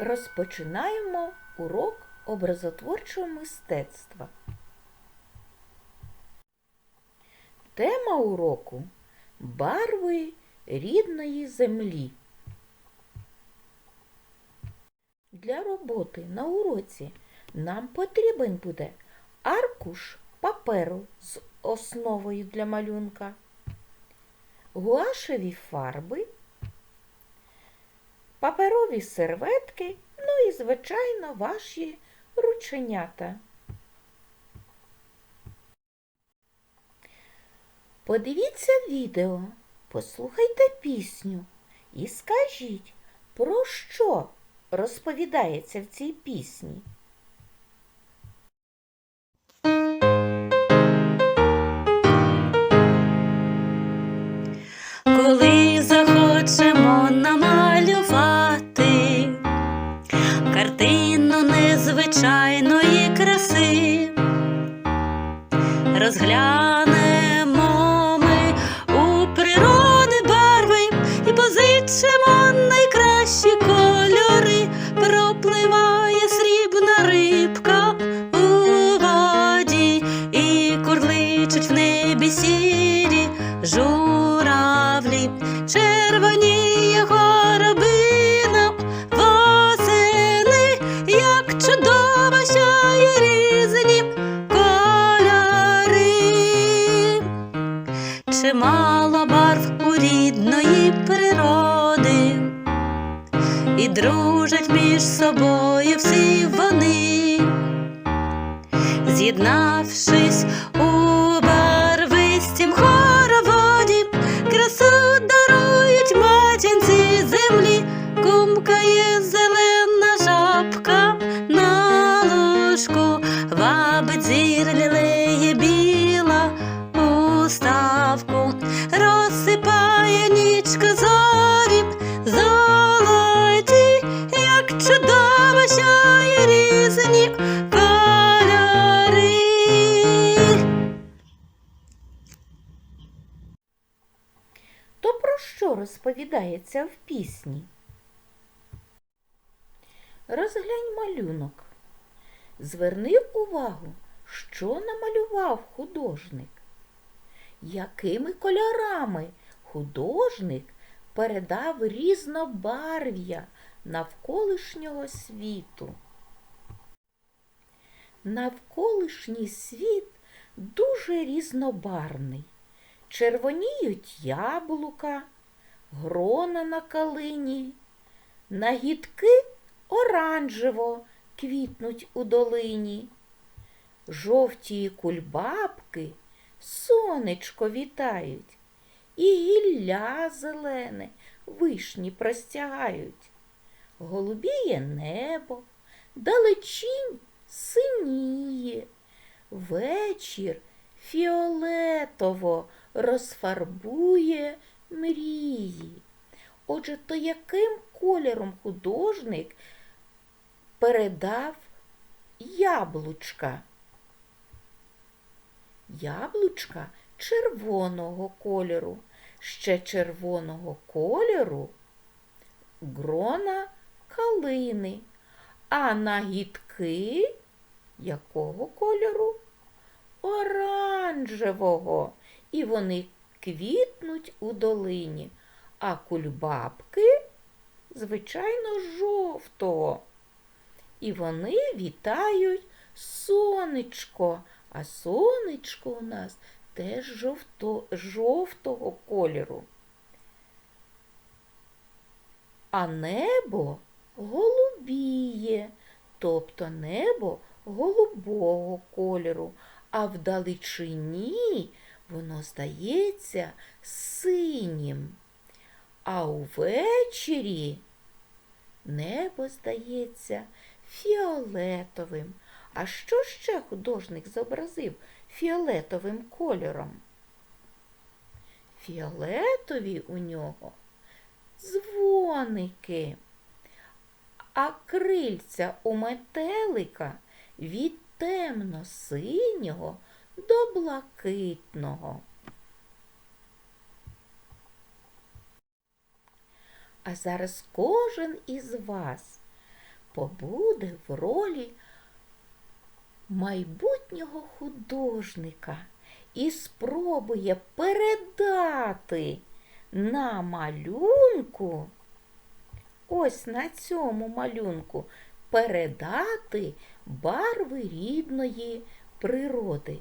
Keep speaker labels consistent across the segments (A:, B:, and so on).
A: Розпочинаємо урок образотворчого мистецтва. Тема уроку барви рідної землі. Для роботи на уроці нам потрібен буде аркуш паперу з основою для малюнка, гуашеві фарби, паперові серветки, ну і, звичайно, ваші рученята. Подивіться відео, послухайте пісню і скажіть, про що розповідається в цій пісні.
B: Між собою всі вони, з'єднавшись у барвистім хороводі, красу дарують матінці землі, кумкає зелена що
A: розповідається в пісні? Розглянь малюнок. Зверни увагу, що намалював художник. Якими кольорами художник передав різнобарв'я навколишнього світу. Навколишній світ дуже різнобарний. Червоніють яблука, грона на калині, нагідки оранжево квітнуть у долині, жовті кульбабки сонечко вітають, і гілля зелене вишні простягають. Голубіє небо, далечінь синіє, вечір фіолетово розфарбує мрії. Отже, то яким кольором художник передав яблучка? Яблучка червоного кольору, ще червоного кольору грона калини, а нагідки якого кольору? Оранжевого, і вони квітнуть у долині, а кульбабки, звичайно, жовтого. І вони вітають сонечко, а сонечко у нас теж жовто, жовтого кольору. А небо голубіє, тобто небо голубого кольору, а вдалечині воно здається синім. А увечері небо здається фіолетовим. А що ще художник зобразив фіолетовим кольором? Фіолетові у нього дзвоники, а крильця у метелика від темно-синього до блакитного. А зараз кожен із вас побуде в ролі майбутнього художника і спробує передати на малюнку, ось на цьому малюнку, передати барви рідної природи.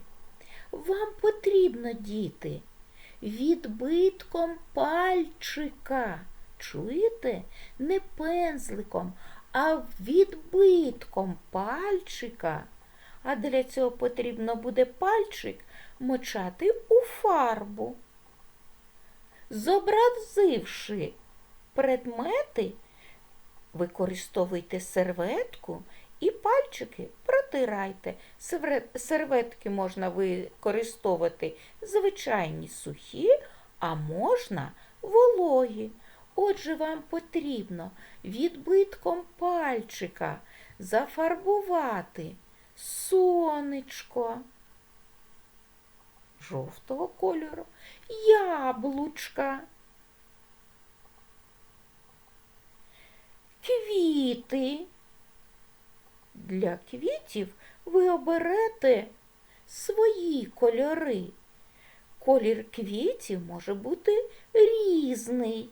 A: Вам потрібно, діти, відбитком пальчика. Чуєте? Не пензликом, а відбитком пальчика. А для цього потрібно буде пальчик мочати у фарбу. Зобразивши предмети, використовуйте серветку і пальчики протирайте. Серветки можна використовувати звичайні сухі, а можна вологі. Отже, вам потрібно відбитком пальчика зафарбувати сонечко жовтого кольору, яблучка, квіти. Для квітів ви оберете свої кольори. Колір квітів може бути різний.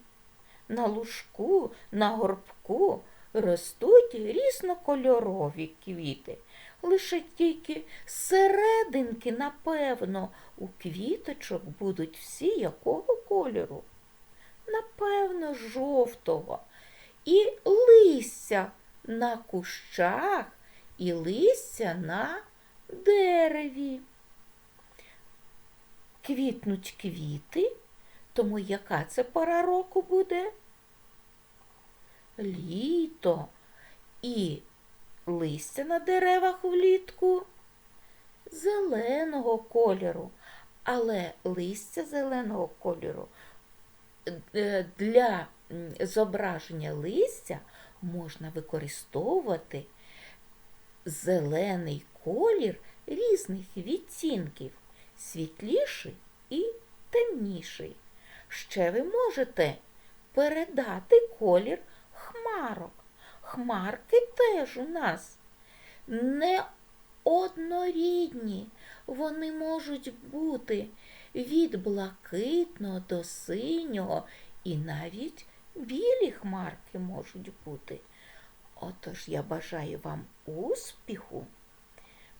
A: На лужку, на горбку ростуть різнокольорові квіти. Лише тільки серединки, напевно, у квіточок будуть всі якого кольору? Напевно, жовтого. І листя на кущах, і листя на дереві. Квітнуть квіти, тому яка це пора року буде? Літо. І листя на деревах влітку зеленого кольору. Але листя зеленого кольору е, для зображення листя можна використовувати зелений колір різних відтінків, світліший і темніший. Ще ви можете передати колір хмарок. Хмарки теж у нас не однорідні. Вони можуть бути від блакитного до синього, і навіть білі хмарки можуть бути. Отож я бажаю вам успіху.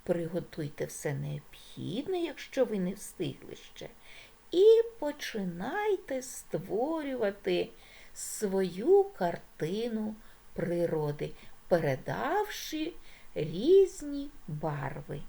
A: Приготуйте все необхідне, якщо ви не встигли ще. І починайте створювати свою картину природи, передавши різні барви.